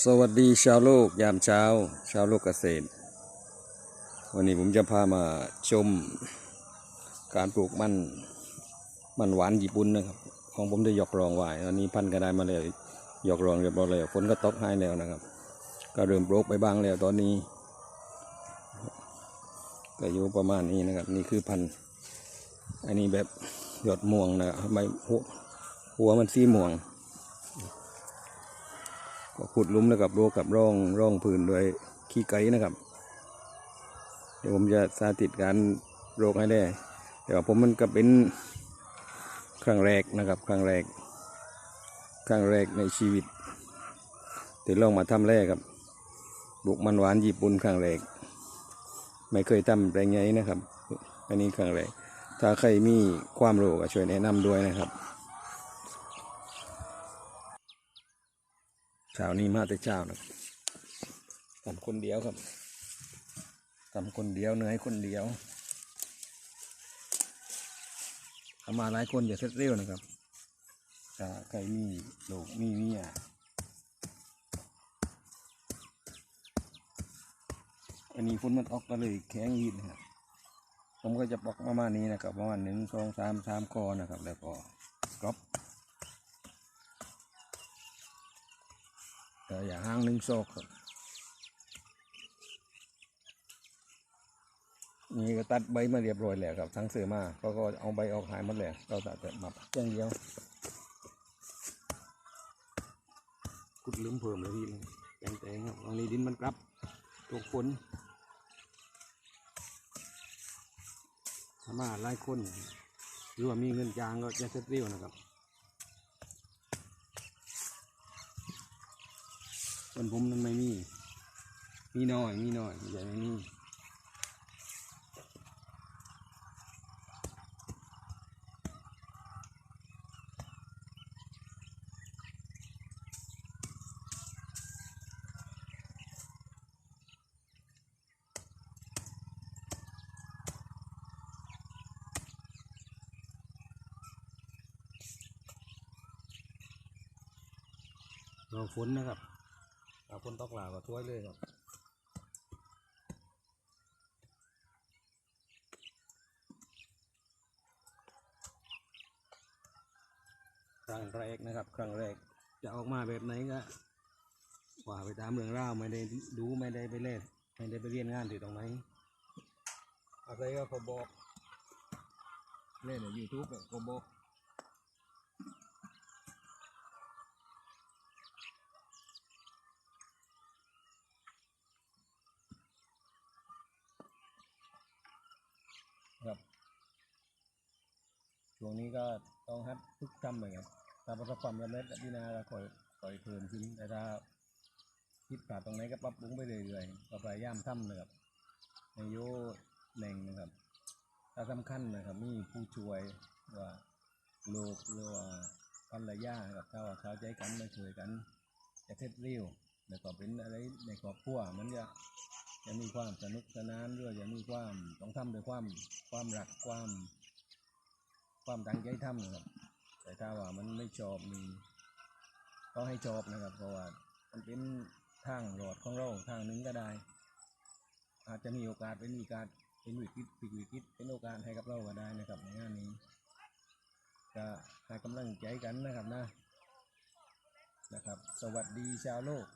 สวัสดีชาวโลกยามเช้า ชาวโลกเกษตร วันนี้ผมจะพามาชมการปลูกมันมันหวานญี่ปุ่นนะครับ ของผมได้หยอกรองไว้ตอนนี้พันก็ได้มาแล้วหยอกรองเรียบร้อยแล้วฝนก็ตกให้แล้วนะครับ ก็เริ่มปลูกไปบ้างแล้วตอนนี้ก็อยู่ประมาณนี้นะครับ นี่คือพันอันนี้แบบหยอดม่วงนะใบหัวหัวมันสีม่วง ก็ขุดลุมนะครับโรกับร่องร่องพื้นด้วยขี้ไก่นะครับ เดี๋ยวผมจะสาธิตการโรคให้ได้ แต่ว่าผมมันก็เป็นครั้งแรกนะครับ ครั้งแรก ครั้งแรกในชีวิตที่ลองมาทำแรกครับบุกมันหวานญี่ปุ่นครั้งแรกไม่เคยทำแปลงไงนะครับ อันนี้ครั้งแรกถ้าใครมีความรู้ก็ช่วยแนะนำด้วยนะครับ เช้านี้มาแต่เช้านะทำคนเดียวครับทำคนเดียวเนื่อคนเดียวทำมาหลายคนอย่าเสร็เร็วนะครับถ้าใครมีลูกมีเมียอันนี้ฝนมันออกก็เลยแข็งยีดนะครับผมก็จะปอกประมาณนี้นะครับประมาณหนึ่งสองสามสามคอนะครับ แล้วก็กรอบ อย่าห้างหนึ่งโซกครับนี่ก็ตัดใบมาเรียบร้อยแล้วครับ ทั้งเสือมาเขาก็เอาใบออกหายหมดแล้วเราตัดแต่มาปักอย่างเดียวขุดลืมเพิ่มเลยพี่เลยแตงแตงครับตรงนี้ดินมันกลับตกฝนถ้ามาหลายคนหรือว่ามีเงินจางก็จะเซ็ตเรียวนะครับ คนผมมันไม่มี มีน้อย มีน้อยใหญ่ไม่มีเราฝนนะครับ เราฝนตอกหลาก็ช่วยเลยครับครั้งแรกนะครับ ครั้งแรกจะออกมาแบบไหนก็ว่าไปตามเรื่องราวไม่ได้ดูไม่ได้ไปเล่นไม่ได้ไปเรียนงานที่ตรงไหนอะไรก็เขาบอกเล่นในยูทูบก็บอก ช่วงนี้ก็ต้องฮัดทุกทำเหมือนกันถ้าประสบความสำเร็จพี่นาก็คอยคอยเพิ่มขึ้นแต่ถ้าคิดขาดตรงไหนก็ปรับปรุงไปเรื่อยๆก็พยายามทำนะครับในโยแหน่งนะครับถ้าสำคัญนะครับมีผู้ช่วยว่าลูกหรือว่าภรรยานะครับถ้าว่าเขาใจกันมาช่วยกัน จะเท็ดเร็วแล้วก็เป็นอะไรในครอบครัวมันจะจะมีความสนุกสนานด้วยจะมีความต้องทำด้วยความความรักความ ความตั้งใจทำนะครับแต่ถ้าว่ามันไม่ชอบมีต้องให้ชอบนะครับเพราะว่ามันเป็นทางหลอดของเราทางหนึงก็ได้ อาจจะมีโอกาสเป็นมีการเป็นวิกฤตพลิกวิกฤตเป็นโอกาสให้กับเราก็ได้นะครับในงานนี้ก็ให้กำลังใจกันนะครับนะนะครับ สวัสดีชาวโลก